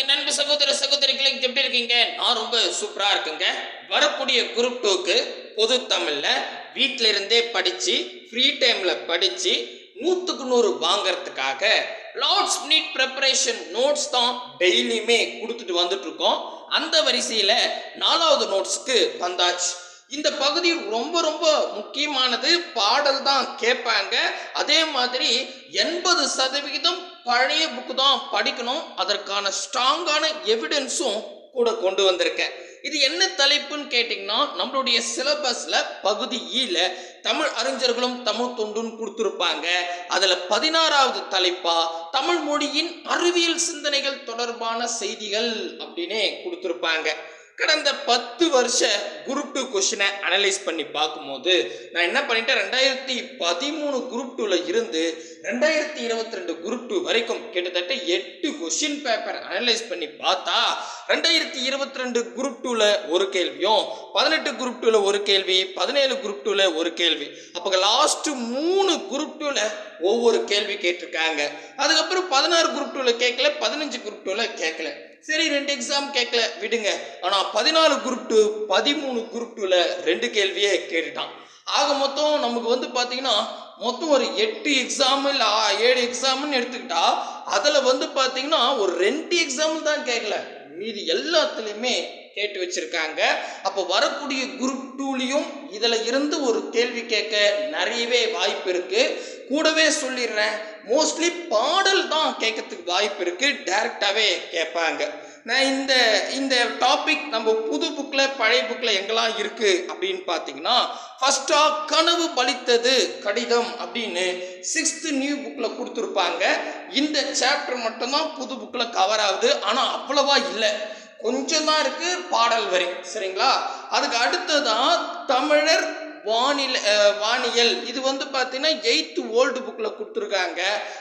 Okay நண்பு சகோதர சகோதரிகளை எப்படி இருக்கீங்க? நான் ரொம்ப சூப்பராக இருக்குங்க. வரக்கூடிய குரூப் டூக்கு பொது தமிழில் வீட்டில் இருந்தே படித்து ஃப்ரீ டைமில் படித்து நூற்றுக்கு நூறு வாங்குறதுக்காக லாட்ஸ் நீட் ப்ரிப்பரேஷன் நோட்ஸ் தான் டெய்லியுமே கொடுத்துட்டு வந்துட்ருக்கோம் அந்த வரிசையில் நாலாவது நோட்ஸ்க்கு வந்தாச்சு. இந்த பகுதி ரொம்ப ரொம்ப முக்கியமானது. பாடல் தான் கேட்பாங்க. அதே மாதிரி எண்பது சதவிகிதம் பழைய புக்கு தான் படிக்கணும். அதற்கான ஸ்ட்ராங்கான எவிடன்ஸும் கூட கொண்டு வந்திருக்கேன். இது என்ன தலைப்புன்னு கேட்டிங்கன்னா நம்மளுடைய சிலபஸில் பகுதி e ஈல தமிழ் அறிஞர்களும் தமிழ் தொண்டுன்னு கொடுத்துருப்பாங்க. அதில் பதினாறாவது தலைப்பா தமிழ் மொழியின் அறிவியல் சிந்தனைகள் தொடர்பான செய்திகள் அப்படின்னே கொடுத்துருப்பாங்க. கடந்த பத்து வருஷ குரூப் டூ கொஷினை அனலைஸ் பண்ணி பார்க்கும்போது நான் என்ன பண்ணிட்டேன்? ரெண்டாயிரத்தி பதிமூணு குரூப் டூவில் இருந்து ரெண்டாயிரத்தி இருபத்தி ரெண்டு குரூப் டூ வரைக்கும் கிட்டத்தட்ட எட்டு கொஷின் பேப்பர் அனலைஸ் பண்ணி பார்த்தா ரெண்டாயிரத்தி இருபத்தி ரெண்டு குரூப் டூவில் ஒரு கேள்வியும் பதினெட்டு குரூப் டூவில் ஒரு கேள்வி பதினேழு குரூப் டூவில் ஒரு கேள்வி. அப்போ லாஸ்ட்டு மூணு குரூப் டூவில் ஒவ்வொரு கேள்வி கேட்டிருக்காங்க. அதுக்கப்புறம் பதினாறு குரூப் டூவில் கேட்கல பதினஞ்சு குரூப் டூவில் கேட்கல. சரி ரெண்டு எக்ஸாம் கேட்கல விடுங்க. ஆனால் பதினாலு குரூப் டூ பதிமூணு குரூப் டூவில் ரெண்டு கேள்வியே கேட்டுட்டான். ஆக மொத்தம் நமக்கு வந்து பார்த்தீங்கன்னா மொத்தம் ஒரு எட்டு எக்ஸாம் இல்லை ஏழு எக்ஸாம்னு எடுத்துக்கிட்டா அதில் வந்து பார்த்தீங்கன்னா ஒரு ரெண்டு எக்ஸாம் தான் கேட்கல மீதி எல்லாத்துலேயுமே கேட்டு வச்சுருக்காங்க. அப்போ வரக்கூடிய குரூப் டூலையும் இதில் இருந்து ஒரு கேள்வி கேட்க நிறையவே வாய்ப்பு இருக்குது கூடவே சொல்லிடுறேன். மோஸ்ட்லி பாடல் தான் கேட்கறதுக்கு வாய்ப்பு இருக்குது டைரெக்டாகவே கேட்பாங்க. நான் இந்த இந்த டாபிக் நம்ம புது புக்கில் பழைய புக்கில் எங்கெல்லாம் இருக்குது அப்படின்னு பார்த்தீங்கன்னா ஃபஸ்ட்டாக கனவு பலித்தது கடிதம் அப்படின்னு சிக்ஸ்த்து நியூ புக்கில் கொடுத்துருப்பாங்க. இந்த சாப்டர் மட்டும்தான் புது புக்கில் கவர் ஆகுது. ஆனால் அவ்வளவா இல்லை. கொஞ்சம் தான் இருக்கு பாடல் வரி. சரிங்களா? அதுக்கு அடுத்ததான் தமிழர் வானிலை வானியல். இது வந்து பார்த்தீங்கன்னா எயித்து ஓல்டு புக்கில் கொடுத்துருக்காங்க.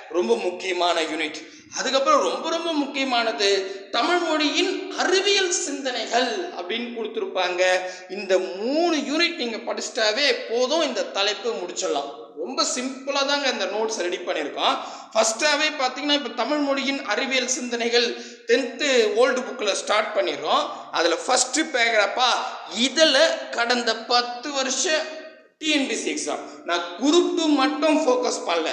ரொம்ப முக்கியமான யூனிட் அதுக்கப்புறம் ரொம்ப ரொம்ப முக்கியமானது தமிழ் மொழியின் அறிவியல் சிந்தனைகள் அப்படின்னு கொடுத்துருப்பாங்க. இந்த மூணு யூனிட் நீங்கள் படிச்சிட்டாவே போதும். இந்த தலைப்பு முடிச்சிடலாம். ரொம்ப சிம்பிளாக தாங்க இந்த நோட்ஸ் ரெடி பண்ணியிருக்கோம். ஃபஸ்ட்டாகவே பார்த்தீங்கன்னா இப்போ தமிழ் மொழியின் அறிவியல் சிந்தனைகள் டென்த்து ஓல்டு புக்கில் ஸ்டார்ட் பண்ணிடுறோம். அதில் ஃபஸ்ட்டு பேகிறப்பா இதில் கடந்த பத்து வருஷ டிஎன்பிசி எக்ஸாம் நான் குரூப் டூ மட்டும் ஃபோக்கஸ் பண்ணல.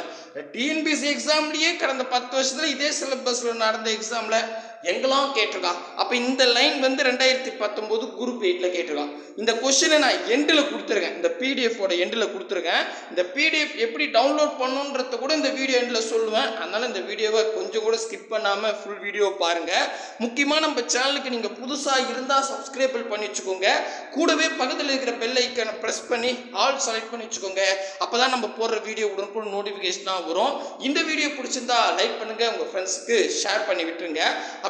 டிஎன்பிசி எக்ஸாம்லேயே கடந்த பத்து வருஷத்தில் இதே சிலபஸில் நடந்த எக்ஸாமில் எங்கெல்லாம் கேட்டிருக்கான் அப்போ இந்த லைன் வந்து ரெண்டாயிரத்தி பத்தொம்போது குரூப் எயிட்டில் கேட்டிருக்கான் இந்த கொஷினை நான் எண்டில் கொடுத்துருக்கேன். இந்த பிடிஎஃபோட எண்டில் கொடுத்துருக்கேன். இந்த பிடிஎஃப் எப்படி டவுன்லோட் பண்ணுன்றத கூட இந்த வீடியோ எண்டில் சொல்லுவேன். அதனால் இந்த வீடியோவை கொஞ்சம் கூட ஸ்கிப் பண்ணாமல் ஃபுல் வீடியோ பாருங்கள் முக்கியமாக நம்ம சேனலுக்கு நீங்கள் புதுசாக இருந்தால் சப்ஸ்கிரைபிள் பண்ணி வச்சுக்கோங்க. கூடவே பக்கத்தில் இருக்கிற பெல் ஐக்கனை ப்ரெஸ் பண்ணி ஆல் செலக்ட் பண்ணி வச்சுக்கோங்க. அப்போ தான் நம்ம போடுற வீடியோ உடனுக்குடன் நோட்டிஃபிகேஷனாக வரும். இந்த வீடியோ பிடிச்சிருந்தா லைக் பண்ணுங்கள் உங்கள் ஃப்ரெண்ட்ஸுக்கு ஷேர் பண்ணி விட்டுருங்க.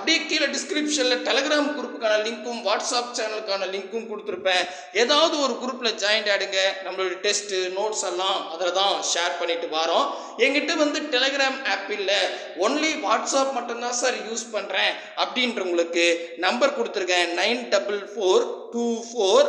அப்படியே கீழே டிஸ்கிரிப்ஷனில் டெலகிராம் குரூப்புக்கான லிங்க்கும் வாட்ஸ்அப் சேனலுக்கான லிங்க்கும் கொடுத்துருப்பேன். ஏதாவது ஒரு குரூப்பில் ஜாயின் ஆகிடுங்க நம்மளோட டெஸ்ட்டு நோட்ஸ் எல்லாம் அதில் தான் ஷேர் பண்ணிட்டு வரோம். எங்கிட்ட வந்து டெலகிராம் ஆப் இல்லை. ஒன்லி வாட்ஸ்அப் மட்டும்தான் சார் யூஸ் பண்ணுறேன் அப்படின்றவங்களுக்கு நம்பர் கொடுத்துருக்கேன். Nine double four two four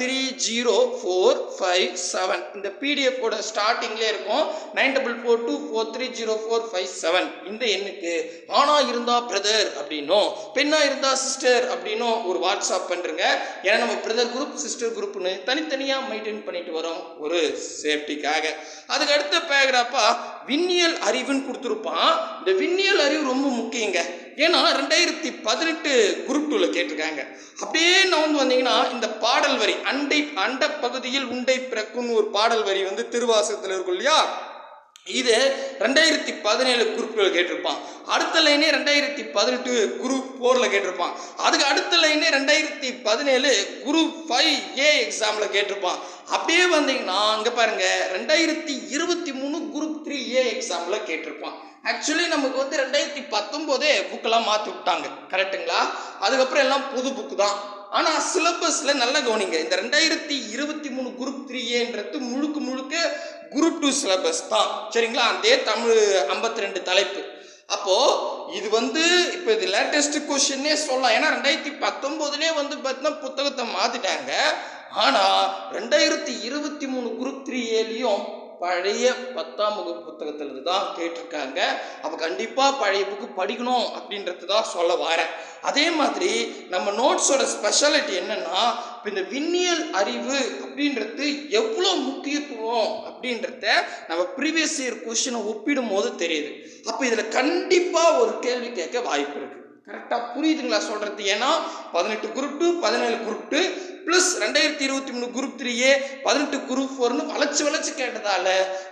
three zero four five seven இந்த பிடிஎஃபோட ஸ்டார்டிங்லேயே இருக்கும். Nine double four two four three zero four five seven இந்த எண்ணுக்கு ஆணாக இருந்தால் பிரதர் அப்படின்னும் பெண்ணாக இருந்தால் சிஸ்டர் அப்படின்னும் ஒரு வாட்ஸ்அப் பண்ணுறங்க ஏன்னா நம்ம பிரதர் குரூப் சிஸ்டர் குரூப்னு தனித்தனியாக மெயின்டைன் பண்ணிட்டு வரோம் ஒரு சேஃப்டிக்காக அதுக்கு அடுத்த பேராப்பா விண்ணியல் அறிவுன்னு கொடுத்துருப்பான். இந்த விண்ணியல் அறிவு ரொம்ப முக்கியங்க. ஏன்னா ரெண்டாயிரத்தி பதினெட்டு குரூப் டூவில் கேட்டிருக்காங்க. அப்படியே நான் வந்தீங்கன்னா இந்த பாடல் வரி அண்டை அண்ட பகுதியில் உண்டை பிறக்கும்னு ஒரு பாடல் வரி வந்து திருவாசகத்தில் இருக்கும் இல்லையா? இது ரெண்டாயிரத்தி பதினேழு குரூப்பில் கேட்டிருப்பான். அடுத்த லைனே ரெண்டாயிரத்தி பதினெட்டு குரூப் ஃபோரில் கேட்டிருப்பான். அதுக்கு அடுத்த லைனே ரெண்டாயிரத்தி பதினேழு குரூப் ஃபைவ் ஏ எக்ஸாமில் கேட்டிருப்பான். அப்படியே வந்தீங்கன்னா அங்கே பாருங்கள் ரெண்டாயிரத்தி இருபத்தி மூணு குரூப் த்ரீ ஏ எக்ஸாமில் கேட்டிருப்பான். ஆக்சுவலி நமக்கு வந்து ரெண்டாயிரத்தி பத்தொம்போதே புக்கெல்லாம் மாற்றி விட்டாங்க. கரெக்ட்டுங்களா அதுக்கப்புறம் எல்லாம் புது புக்கு தான். ஆனால் சிலபஸில் நல்ல கவனிங்க. இந்த ரெண்டாயிரத்தி இருபத்தி மூணு குரூப் த்ரீ ஏன்றது முழுக்க முழுக்க குரூப் டூ சிலபஸ் தான். சரிங்களா? அதே தமிழ் ஐம்பத்தி ரெண்டு தலைப்பு. அப்போது இது வந்து இப்போ இது லேட்டஸ்ட் கொஷின்னே சொல்லலாம். ஏன்னா ரெண்டாயிரத்தி பத்தொம்போதுலேயே வந்து பார்த்தீங்கன்னா புத்தகத்தை மாற்றிட்டாங்க ஆனால் ரெண்டாயிரத்தி இருபத்தி மூணு குரூப் த்ரீ ஏலையும் பழைய பத்தாம் வகுப்பு புத்தகத்திலிருந்து தான் கேட்டிருக்காங்க. அப்போ கண்டிப்பாக பழைய புக்கு படிக்கணும் அப்படின்றது தான் சொல்ல வரேன். அதே மாதிரி நம்ம நோட்ஸோட ஸ்பெஷாலிட்டி என்னன்னா இப்போ இந்த விண்ணியல் அறிவு அப்படின்றது எவ்வளோ முக்கியத்துவம் அப்படின்றத நம்ம ப்ரீவியஸ் இயர் கொஷினை ஒப்பிடும் போது தெரியுது. அப்போ இதில் கண்டிப்பாக ஒரு கேள்வி கேட்க வாய்ப்பு இருக்குது கரெக்டாக புரியுதுங்களா சொல்கிறது ஏன்னா பதினெட்டு குரூப் டூ பதினேழு குரூப் டூ ப்ளஸ் ரெண்டாயிரத்தி இருபத்தி மூணு குரூப் த்ரீயே பதினெட்டு குரூப் ஃபோர்னு வளைச்சு வளைச்சு கேட்டதால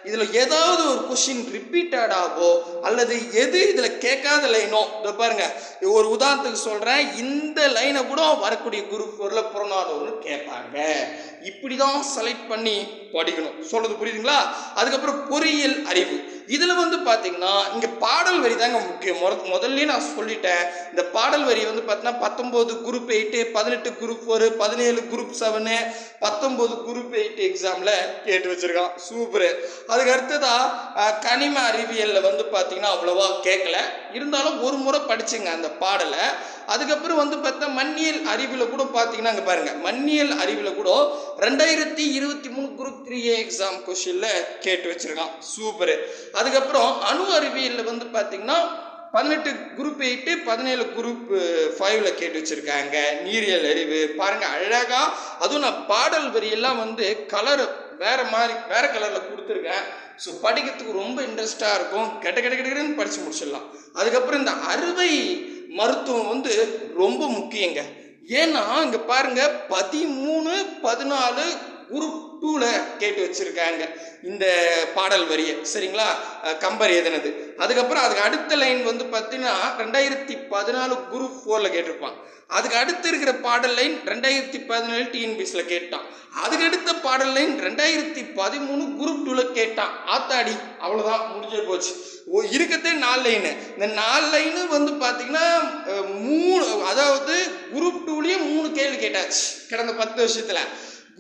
இதில் ஏதாவது ஒரு கொஷின் ரிப்பீட்டட் ஆகோ அல்லது எது இதில் கேட்காத லைனோ இதை பாருங்க. ஒரு உதாரணத்துக்கு சொல்கிறேன் இந்த லைனை கூட வரக்கூடிய குரூப் ஃபோரில் புறநானூர்னு கேட்பாங்க. இப்படி தான் செலக்ட் பண்ணி படிக்கணும். சொல்கிறது புரியுதுங்களா? அதுக்கப்புறம் பொறியியல் அறிவு. இதில் வந்து பார்த்தீங்கன்னா இங்கே பாடல் வரி தாங்க முக்கியம். முத முதல்ல நான் சொல்லிட்டேன். இந்த பாடல் வரி வந்து பார்த்தீங்கன்னா பத்தொம்போது குரூப் எயிட்டு பதினெட்டு குரூப் ஒரு பதினேழு குரூப் செவனு பத்தொம்போது குரூப் எயிட் எக்ஸாமில் கேட்டு வச்சுருக்கான். சூப்பரு அதுக்கு அடுத்ததாக கனிம அறிவியலில் வந்து பார்த்தீங்கன்னா அவ்வளோவா கேட்கல இருந்தாலும் ஒரு முறை படிச்சுங்க அந்த பாடலை. அதுக்கப்புறம் வந்து பார்த்தா மண்ணியல் அறிவில் கூட பார்த்தீங்கன்னா அங்கே பாருங்கள் மண்ணியல் அறிவில் கூட ரெண்டாயிரத்தி இருபத்தி மூணு குரூப் த்ரீ ஏ எக்ஸாம் கொஷினில் கேட்டு வச்சுருக்கான். சூப்பரு அதுக்கப்புறம் அணு அறிவியலில் வந்து பார்த்தீங்கன்னா பதினெட்டு குரூப் எயிட்டு பதினேழு குரூப் ஃபைவ்ல கேட்டு வச்சுருக்காங்க. நீரியல் அறிவு. பாருங்கள் அழகாக அதுவும் நான் பாடல் வரியெல்லாம் வந்து கலர் வேறு மாதிரி வேறு கலரில் கொடுத்துருக்கேன். ஸோ படிக்கிறதுக்கு ரொம்ப இன்ட்ரெஸ்டாக இருக்கும். கெட்ட கெட்ட கெட்டன்னு படித்து முடிச்சிடலாம். அதுக்கப்புறம் இந்த அறுவை மருத்துவம் வந்து ரொம்ப முக்கியங்க. ஏன்னா இங்கே பாருங்கள் பதிமூணு பதினாலு குரூப் டூவில் கேட்டு வச்சிருக்காங்க இந்த பாடல் வரியை. சரிங்களா? கம்பர் எதுனது அதுக்கப்புறம் அதுக்கு அடுத்த லைன் வந்து பார்த்தீங்கன்னா ரெண்டாயிரத்தி பதினாலு குரூப் ஃபோரில் கேட்டிருப்பான். அதுக்கு அடுத்து இருக்கிற பாடல் லைன் ரெண்டாயிரத்தி பதினேழு டிஎன்பிஎஸ்ல கேட்டான். அதுக்கு அடுத்த பாடல் லைன் ரெண்டாயிரத்தி பதிமூணு குரூப் டூவில் கேட்டான். ஆத்தாடி அவ்வளோதான் முடிஞ்சே போச்சு. ஓ இருக்கத்தே நாலு லைனு இந்த நாலு லைனு வந்து பார்த்தீங்கன்னா மூணு அதாவது குரூப் டூலேயே மூணு கேள்வி கேட்டாச்சு. கடந்த பத்து வருஷத்தில்.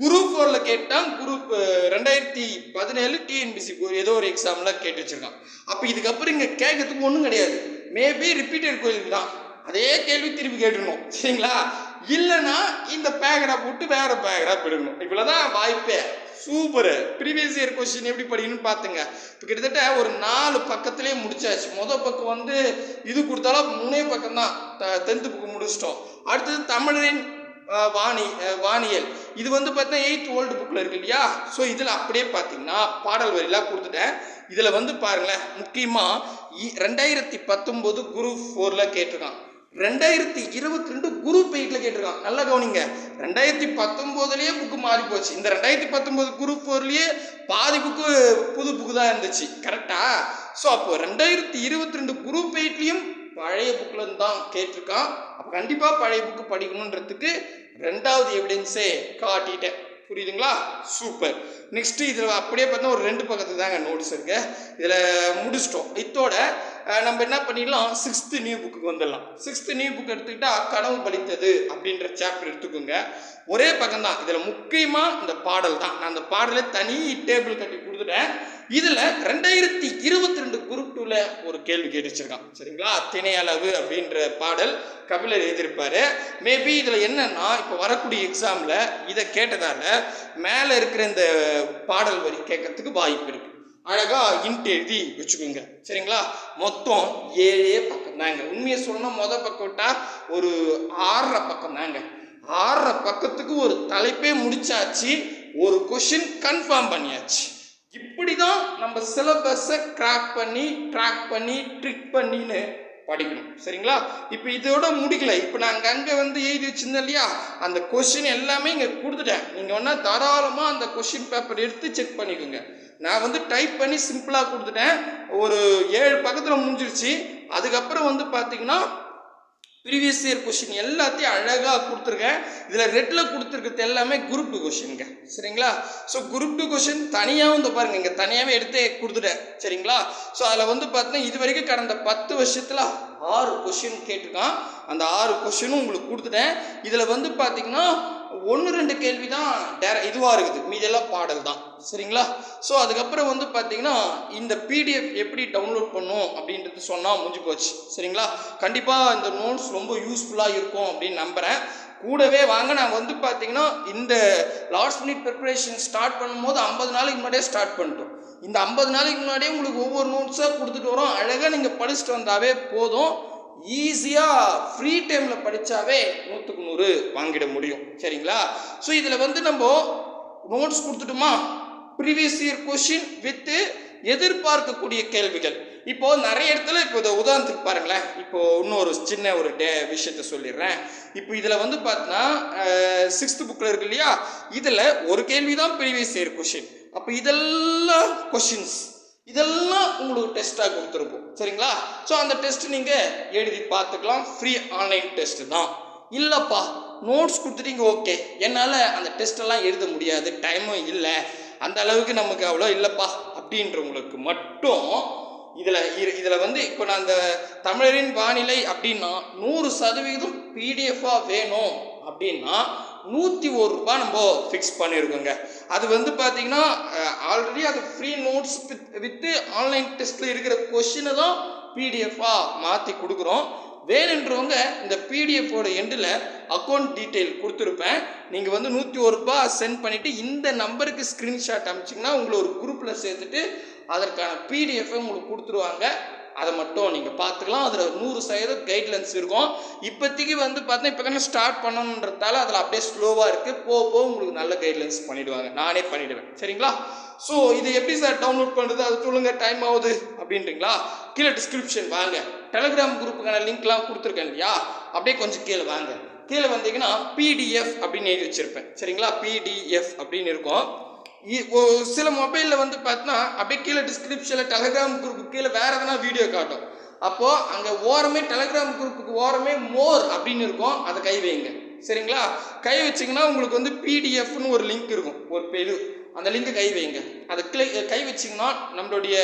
குரூப் ஃபோரில் கேட்டான் குரூப் ரெண்டாயிரத்தி பதினேழு டிஎன்பிசி ஏதோ ஒரு எக்ஸாம்லாம் கேட்டு வச்சுருக்கான். அப்போ இதுக்கப்புறம் இங்கே கேட்கறதுக்கு ஒன்றும் கிடையாது. மேபி ரிப்பீட்டட் கோயில் தான். அதே கேள்வி திருப்பி கேட்டுடணும். சரிங்களா? இல்லைன்னா இந்த பேராகிராஃப் போட்டு வேற பேராகிராஃப் எடுக்கணும் இவ்வளோதான் வாய்ப்பே. சூப்பர் ப்ரீவியஸ் இயர் கொஸ்டின் எப்படி படிக்கணும்னு பார்த்துங்க இப்போ கிட்டத்தட்ட ஒரு நாலு பக்கத்துலேயே முடிச்சாச்சு. மொதல் பக்கம் வந்து இது கொடுத்தாலும் மூணே பக்கம் தான் டென்த்து புக்கு முடிச்சிட்டோம். அடுத்தது தமிழரின் வாணி வாணியல் வானியல். இது வந்து பார்த்தீங்கன்னா எயித் ஓல்டு புக்கில் இருக்கு இல்லையா? ஸோ இதில் அப்படியே பார்த்தீங்கன்னா பாடல் வரிலாம் கொடுத்துட்டேன். இதில் வந்து பாருங்களேன் முக்கியமாக ரெண்டாயிரத்தி பத்தொம்போது குரு ஃபோரில் கேட்டிருக்கான். ரெண்டாயிரத்தி இருபத்தி ரெண்டு குரூப் எயிட்டில் கேட்டிருக்கான். நல்லா கவனிங்க. ரெண்டாயிரத்தி பத்தொம்போதுலேயே புக்கு மாறி போச்சு. இந்த ரெண்டாயிரத்தி பத்தொம்போது குரூப் ஃபோர்லேயே பாதி புக்கு புது புக்கு தான் இருந்துச்சு. கரெக்டா ஸோ அப்போது ரெண்டாயிரத்தி இருபத்தி ரெண்டு குரூப் எயிட்லையும் பழைய புக்கில் தான் கேட்டிருக்கான். அப்போ கண்டிப்பாக பழைய புக்கு படிக்கணுன்றதுக்கு ரெண்டாவது எவிடன்ஸே காட்டிட்டேன். புரியுதுங்களா? சூப்பர் நெக்ஸ்ட் இதில் அப்படியே பார்த்தா ஒரு ரெண்டு பக்கத்து தாங்க நோட்ஸ் இருக்கு. இதில் முடிச்சிட்டோம். இதோட நம்ம என்ன பண்ணிடலாம்? சிக்ஸ்த்து நியூ புக்குக்கு வந்துடலாம். சிக்ஸ்த்து நியூ புக் எடுத்துக்கிட்டா கனவு பலித்தது அப்படின்ற சாப்டர் எடுத்துக்கோங்க. ஒரே பக்கம் தான் இதில் முக்கியமாக இந்த பாடல் தான். நான் அந்த பாடலை தனி டேபிள் கட்டி கொடுத்துட்டேன். இதில் ரெண்டாயிரத்தி இருபத்தி ரெண்டு குரூப் டூவில் ஒரு கேள்வி கேட்டுச்சிருக்கான். சரிங்களா? திணை அளவு அப்படின்ற பாடல் கபிலர் எழுதியிருப்பாரு. மேபி இதில் என்னன்னா இப்போ வரக்கூடிய எக்ஸாமில் இதை கேட்டதால மேலே இருக்கிற இந்த பாடல் வரி கேட்கறதுக்கு வாய்ப்பு இருக்கு. அழகா இன்ட் எழுதி வச்சுக்கோங்க. சரிங்களா? மொத்தம் ஏழே பக்கம் தாங்க. உண்மையை சொல்லணும் மொதல் பக்கம் விட்டா ஒரு ஆறரை பக்கம் தாங்க. ஆறரை பக்கத்துக்கு ஒரு தலைப்பே முடிச்சாச்சு ஒரு கொஷின் கன்ஃபார்ம் பண்ணியாச்சு. இப்படி தான் நம்ம சிலபஸை கிராக் பண்ணி ட்ராக் பண்ணி ட்ரிக் பண்ணின்னு படிக்கணும். சரிங்களா? இப்போ இதோட முடிக்கல. இப்போ நாங்கள் அங்கே வந்து எழுதி வச்சிருந்தோம் இல்லையா? அந்த கொஷின் எல்லாமே இங்கே கொடுத்துட்டேன். நீங்கள் வேணா தாராளமாக அந்த கொஷின் பேப்பர் எடுத்து செக் பண்ணிக்கோங்க. நான் வந்து டைப் பண்ணி சிம்பிளாக கொடுத்துட்டேன். ஒரு ஏழு பக்கத்தில் முடிஞ்சிருச்சு. அதுக்கப்புறம் வந்து பார்த்தீங்கன்னா ப்ரீவியஸ் இயர் கொஷின் எல்லாத்தையும் அழகாக கொடுத்துருக்கேன். இதில் ரெட்டில் கொடுத்துருக்கிறது எல்லாமே குரூப் டூ கொஷினுங்க சரிங்களா? ஸோ குரூப் டூ கொஷின் தனியாகவும் வந்து பாருங்க. இங்கே தனியாகவே எடுத்து கொடுத்துட்டேன். சரிங்களா? ஸோ அதில் வந்து பார்த்தீங்கன்னா இது வரைக்கும் கடந்த பத்து வருஷத்தில் ஆறு கொஷின் கேட்டிருக்கான். அந்த ஆறு கொஷினும் உங்களுக்கு கொடுத்துட்டேன். இதில் வந்து பார்த்தீங்கன்னா ஒன்று ரெண்டு கேள்வி தான் டேர இதுவாக இருக்குது. மீதெல்லாம் பாடல் தான். சரிங்களா? ஸோ அதுக்கப்புறம் வந்து பார்த்தீங்கன்னா இந்த பிடிஎஃப் எப்படி டவுன்லோட் பண்ணும் அப்படின்றது சொன்னால் முடிஞ்சு போச்சு. சரிங்களா? கண்டிப்பாக இந்த நோட்ஸ் ரொம்ப யூஸ்ஃபுல்லாக இருக்கும் அப்படின்னு நம்புகிறேன் கூடவே வாங்க நாங்கள் வந்து பார்த்தீங்கன்னா இந்த லாஸ்ட் மினிட் ப்ரிப்பரேஷன் ஸ்டார்ட் பண்ணும்போது ஐம்பது நாளைக்கு முன்னாடியே ஸ்டார்ட் பண்ணிட்டோம். இந்த ஐம்பது நாளைக்கு முன்னாடியே உங்களுக்கு ஒவ்வொரு நோட்ஸாக கொடுத்துட்டு வரோம். அழகாக நீங்கள் படிச்சுட்டு வந்தாவே போதும். ஈஸியாக ஃப்ரீ டைமில் படித்தாவே நூற்றுக்கு நூறு வாங்கிட முடியும். சரிங்களா? ஸோ இதில் வந்து நம்ம நோட்ஸ் கொடுத்துட்டுமா? ப்ரீவியஸ் இயர் கொஷின் வித்து எதிர்பார்க்கக்கூடிய கேள்விகள். இப்போ நிறைய இடத்துல இப்போ இதை உதாரணத்துக்கு பாருங்களேன். இப்போ இன்னொரு சின்ன ஒரு டே விஷயத்த சொல்லிடுறேன். இப்போ இதில் வந்து பார்த்தீங்கன்னா சிக்ஸ்த் புக்கில் இருக்கு இல்லையா? இதில் ஒரு கேள்வி தான் ப்ரீவியஸ் இயர் கொஷின் அப்போ இதெல்லாம் கொஷின்ஸ் இதெல்லாம் உங்களுக்கு டெஸ்ட்டாக கொடுத்துருப்போம் சரிங்களா? ஸோ அந்த டெஸ்ட் நீங்கள் எழுதி பார்த்துக்கலாம். ஃப்ரீ ஆன்லைன் டெஸ்ட் தான். இல்லைப்பா நோட்ஸ் கொடுத்துட்டீங்க ஓகே என்னால் அந்த டெஸ்ட்டெல்லாம் எழுத முடியாது. டைமும் இல்லை. அந்த அளவுக்கு நமக்கு அவ்வளோ இல்லைப்பா. அப்படின்றவங்களுக்கு மட்டும் இதில் இதில் வந்து இப்போ நான் அந்த தமிழரின் வானிலை அப்படின்னா நூறு சதவீதம் பிடிஎஃபாக வேணும். அப்படின்னா நூற்றி ஒரு ரூபா நம்ம ஃபிக்ஸ் பண்ணியிருக்கோங்க அது வந்து பார்த்தீங்கன்னா ஆல்ரெடி அது ஃப்ரீ நோட்ஸ் வித்து ஆன்லைன் டெஸ்ட்டில் இருக்கிற கொஷினை தான் பிடிஎஃபாக மாற்றி கொடுக்குறோம். வேணுன்றவங்க இந்த பிடிஎஃபோட எண்டில் அக்கௌண்ட் டீட்டெயில் கொடுத்துருப்பேன். நீங்கள் வந்து நூற்றி ஒரு ரூபாய் சென்ட் பண்ணிவிட்டு இந்த நம்பருக்கு ஸ்க்ரீன்ஷாட் அனுப்பிச்சிங்கன்னா உங்களை ஒரு குரூப்பில் சேர்த்துட்டு அதற்கான பிடிஎஃபை உங்களுக்கு கொடுத்துருவாங்க. அதை மட்டும் நீங்கள் பார்த்துக்கலாம். அதில் நூறு சதவீதம் கைட்லைன்ஸ் இருக்கும். இப்போதைக்கு வந்து பார்த்தீங்கன்னா இப்போ தானே ஸ்டார்ட் பண்ணணுன்றதால அதில் அப்படியே ஸ்லோவாக இருக்குது போக போக உங்களுக்கு நல்ல கைட்லைன்ஸ் பண்ணிவிடுவாங்க நானே பண்ணிவிடுவேன் சரிங்களா? ஸோ இது எப்படி சார் டவுன்லோட் பண்ணுறது அது சொல்லுங்கள் டைம் ஆகுது அப்படின்றீங்களா? கீழே டிஸ்கிரிப்ஷன் வாங்க. டெலகிராம் குரூப்புக்கான லிங்க்லாம் கொடுத்துருக்கேன் இல்லையா? அப்படியே கொஞ்சம் கீழே வாங்க. கீழே வந்தீங்கன்னா பிடிஎஃப் அப்படின்னு எழுதி வச்சுருப்பேன். சரிங்களா? பிடிஎஃப் அப்படின்னு இருக்கும். இ- சில மொபைலில் வந்து பார்த்தீங்கன்னா அப்படியே கீழே டிஸ்கிரிப்ஷனில் டெலகிராம் குரூப்பு கீழே வேறு எதனா வீடியோ காட்டும். அப்போது அங்கே ஓரமே டெலகிராம் குரூப்புக்கு ஓரமே மோர் அப்படின்னு இருக்கும். அதை கை வைங்க. சரிங்களா? கை வச்சிங்கன்னா உங்களுக்கு வந்து பிடிஎஃப்னு ஒரு லிங்க் இருக்கும். ஒரு பெரு அந்த லிங்க்கை கை வைங்க. அதை கிளை கை வச்சிங்கன்னா நம்மளுடைய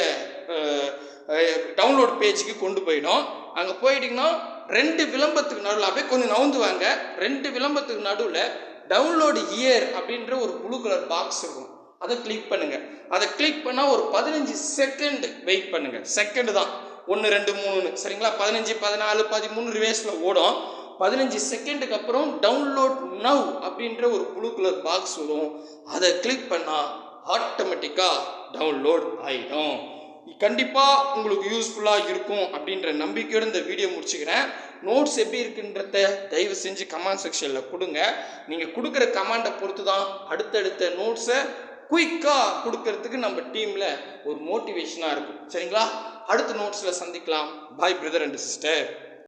டவுன்லோட் பேஜுக்கு கொண்டு போயிடும். அங்கே போயிட்டிங்கன்னா ரெண்டு விளம்பரத்துக்கு நடுவில் அப்படியே கொஞ்சம் நவுந்து வாங்க. ரெண்டு விளம்பரத்துக்கு நடுவில் டவுன்லோடு இயர் அப்படின்ற ஒரு ப்ளூ கலர் பாக்ஸ் இருக்கும். அதை கிளிக் பண்ணுங்கள் அதை கிளிக் பண்ணால் ஒரு பதினஞ்சு செகண்ட் வெயிட் பண்ணுங்கள் செகண்டு தான். ஒன்று ரெண்டு மூணுன்னு. சரிங்களா? பதினஞ்சு பதினாலு பதிமூணு ரிவேஸில் ஓடும். பதினஞ்சு செகண்டுக்கு அப்புறம் டவுன்லோட் நவ் அப்படின்ற ஒரு ப்ளூ கலர் பாக்ஸ் வரும். அதை கிளிக் பண்ணால் ஆட்டோமேட்டிக்காக டவுன்லோட் ஆகிடும் கண்டிப்பாக உங்களுக்கு யூஸ்ஃபுல்லாக இருக்கும் அப்படின்ற நம்பிக்கையோடு இந்த வீடியோ முடிச்சுக்கிறேன். நோட்ஸ் எப்படி இருக்குன்றத தயவு செஞ்சு கமெண்ட் செக்ஷனில் கொடுங்க. நீங்கள் கொடுக்குற கமெண்டை பொறுத்து தான் அடுத்தடுத்த நோட்ஸை குயிக்காக கொடுக்கறதுக்கு நம்ம டீமில் ஒரு மோட்டிவேஷனாக இருக்கும். சரிங்களா? அடுத்த நோட்ஸில் சந்திக்கலாம். பாய் பிரதர் அண்ட் சிஸ்டர்